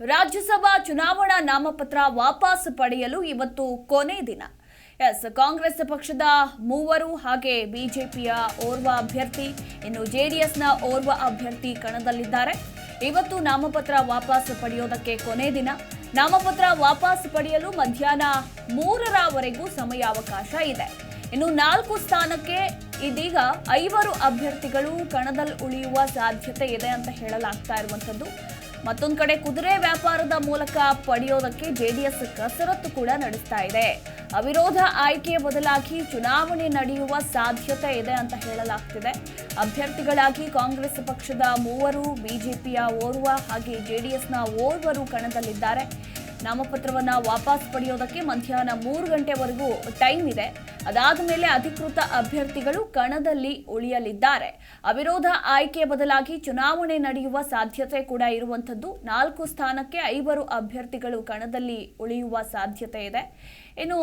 ರಾಜ್ಯಸಭಾ ಚುನಾವಣಾ ನಾಮಪತ್ರ ವಾಪಸ್ ಪಡೆಯಲು ಇವತ್ತು ಕೊನೆ ದಿನ. ಎಸ್, ಕಾಂಗ್ರೆಸ್ ಪಕ್ಷದ ಮೂವರು ಹಾಗೆ ಬಿಜೆಪಿಯ ಓರ್ವ ಅಭ್ಯರ್ಥಿ, ಇನ್ನು ಜೆಡಿಎಸ್ನ ಓರ್ವ ಅಭ್ಯರ್ಥಿ ಕಣದಲ್ಲಿದ್ದಾರೆ. ಇವತ್ತು ನಾಮಪತ್ರ ವಾಪಸ್ ಪಡೆಯೋದಕ್ಕೆ ಕೊನೆ ದಿನ. ನಾಮಪತ್ರ ವಾಪಸ್ ಪಡೆಯಲು ಮಧ್ಯಾಹ್ನ ಮೂರರವರೆಗೂ ಸಮಯಾವಕಾಶ ಇದೆ. ಇನ್ನು ನಾಲ್ಕು ಸ್ಥಾನಕ್ಕೆ ಇದೀಗ ಐವರು ಅಭ್ಯರ್ಥಿಗಳು ಕಣದಲ್ಲಿ ಉಳಿಯುವ ಸಾಧ್ಯತೆ ಇದೆ ಅಂತ ಹೇಳಲಾಗ್ತಾ ಇರುವಂಥದ್ದು. ಮತ್ತೊಂದು ಕಡೆ ಕುದುರೆ ವ್ಯಾಪಾರದ ಮೂಲಕ ಪಡೆಯೋದಕ್ಕೆ ಜೆಡಿಎಸ್ ಕಸರತ್ತು ಕೂಡ ನಡೆಸ್ತಾ ಇದೆ. ಅವಿರೋಧ ಆಯ್ಕೆಯ ಬದಲಾಗಿ ಚುನಾವಣೆ ನಡೆಯುವ ಸಾಧ್ಯತೆ ಇದೆ ಅಂತ ಹೇಳಲಾಗ್ತಿದೆ. ಅಭ್ಯರ್ಥಿಗಳಾಗಿ ಕಾಂಗ್ರೆಸ್ ಪಕ್ಷದ ಮೂವರು, ಬಿಜೆಪಿಯ ಓರ್ವ ಹಾಗೆ ಜೆಡಿಎಸ್ನ ಓರ್ವರು ಕಣದಲ್ಲಿದ್ದಾರೆ. ನಾಮಪತ್ರವನ್ನ ವಾಪಸ್ ಪಡೆಯೋದಕ್ಕೆ ಮಧ್ಯಾಹ್ನ ಮೂರು ಗಂಟೆವರೆಗೂ ಟೈಮ್ ಇದೆ. ಅದಾದ ಮೇಲೆ ಅಧಿಕೃತ ಅಭ್ಯರ್ಥಿಗಳು ಕಣದಲ್ಲಿ ಉಳಿಯಲಿದ್ದಾರೆ. ಅವಿರೋಧ ಆಯ್ಕೆ ಬದಲಾಗಿ ಚುನಾವಣೆ ನಡೆಯುವ ಸಾಧ್ಯತೆ ಕೂಡ ಇರುವಂಥದ್ದು. ನಾಲ್ಕು ಸ್ಥಾನಕ್ಕೆ ಐವರು ಅಭ್ಯರ್ಥಿಗಳು ಕಣದಲ್ಲಿ ಉಳಿಯುವ ಸಾಧ್ಯತೆ ಇದೆ. ಇನ್ನು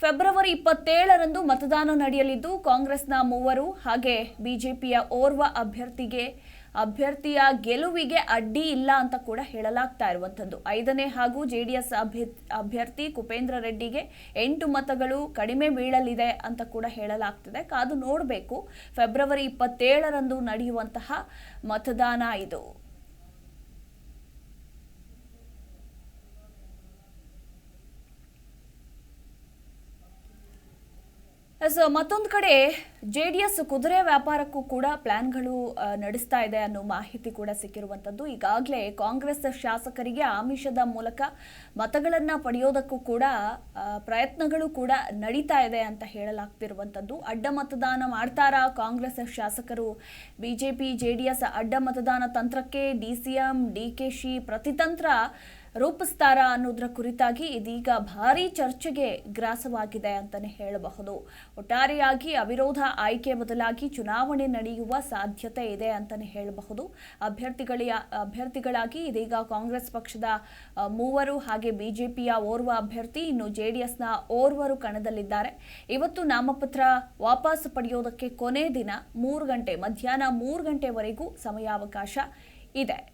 ಫೆಬ್ರವರಿ ಇಪ್ಪತ್ತೇಳರಂದು ಮತದಾನ ನಡೆಯಲಿದ್ದು, ಕಾಂಗ್ರೆಸ್ನ ಮೂವರು ಹಾಗೆ ಬಿಜೆಪಿಯ ಓರ್ವ ಅಭ್ಯರ್ಥಿಗೆ ಅಭ್ಯರ್ಥಿಯ ಗೆಲುವಿಗೆ ಅಡ್ಡಿ ಇಲ್ಲ ಅಂತ ಕೂಡ ಹೇಳಲಾಗ್ತಾ ಇರುವಂಥದ್ದು. ಐದನೇ ಹಾಗೂ ಜೆಡಿಎಸ್ ಅಭ್ಯರ್ಥಿ ಕುಪೇಂದ್ರ ರೆಡ್ಡಿಗೆ ಎಂಟು ಮತಗಳು ಕಡಿಮೆ ಬೀಳಲಿದೆ ಅಂತ ಕೂಡ ಹೇಳಲಾಗ್ತಿದೆ. ಕಾದು ನೋಡಬೇಕು. ಫೆಬ್ರವರಿ ಇಪ್ಪತ್ತೇಳರಂದು ನಡೆಯುವಂತಹ ಮತದಾನ ಇದು. ಎಸ್ ಮತ್ತೊಂದು ಕಡೆ ಜೆ ಡಿ ಎಸ್ ಕುದುರೆ ವ್ಯಾಪಾರಕ್ಕೂ ಕೂಡ ಪ್ಲಾನ್ಗಳು ನಡೆಸ್ತಾ ಇದೆ ಅನ್ನೋ ಮಾಹಿತಿ ಕೂಡ ಸಿಕ್ಕಿರುವಂಥದ್ದು. ಈಗಾಗಲೇ ಕಾಂಗ್ರೆಸ್ ಶಾಸಕರಿಗೆ ಆಮಿಷದ ಮೂಲಕ ಮತಗಳನ್ನು ಪಡೆಯೋದಕ್ಕೂ ಕೂಡ ಪ್ರಯತ್ನಗಳು ಕೂಡ ನಡೀತಾ ಇದೆ ಅಂತ ಹೇಳಲಾಗ್ತಿರುವಂಥದ್ದು. ಅಡ್ಡ ಮತದಾನ ಮಾಡ್ತಾರಾ ಕಾಂಗ್ರೆಸ್ ಶಾಸಕರು? ಬಿಜೆಪಿ ಜೆ ಡಿ ಎಸ್ ಅಡ್ಡ ಮತದಾನ ತಂತ್ರಕ್ಕೆ D C M D K Shi ಪ್ರತಿತಂತ್ರ ರೂಪಿಸ್ತಾರಾ ಅನ್ನೋದ್ರ ಕುರಿತಾಗಿ ಇದೀಗ ಭಾರಿ ಚರ್ಚೆಗೆ ಗ್ರಾಸವಾಗಿದೆ ಅಂತಾನೆ ಹೇಳಬಹುದು. ಒಟ್ಟಾರೆಯಾಗಿ ಅವಿರೋಧ ಆಯ್ಕೆ ಬದಲಾಗಿ ಚುನಾವಣೆ ನಡೆಯುವ ಸಾಧ್ಯತೆ ಇದೆ ಅಂತಾನೆ ಹೇಳಬಹುದು. ಅಭ್ಯರ್ಥಿಗಳ ಅಭ್ಯರ್ಥಿಗಳಾಗಿ ಇದೀಗ ಕಾಂಗ್ರೆಸ್ ಪಕ್ಷದ ಮೂವರು ಹಾಗೆ ಬಿಜೆಪಿಯ ಓರ್ವ ಅಭ್ಯರ್ಥಿ, ಇನ್ನು ಜೆಡಿಎಸ್ನ ಓರ್ವರು ಕಣದಲ್ಲಿದ್ದಾರೆ. ಇವತ್ತು ನಾಮಪತ್ರ ವಾಪಸ್ ಪಡೆಯೋದಕ್ಕೆ ಕೊನೆ ದಿನ, ಮೂರು ಗಂಟೆ, ಮಧ್ಯಾಹ್ನ ಮೂರು ಗಂಟೆವರೆಗೂ ಸಮಯಾವಕಾಶ ಇದೆ.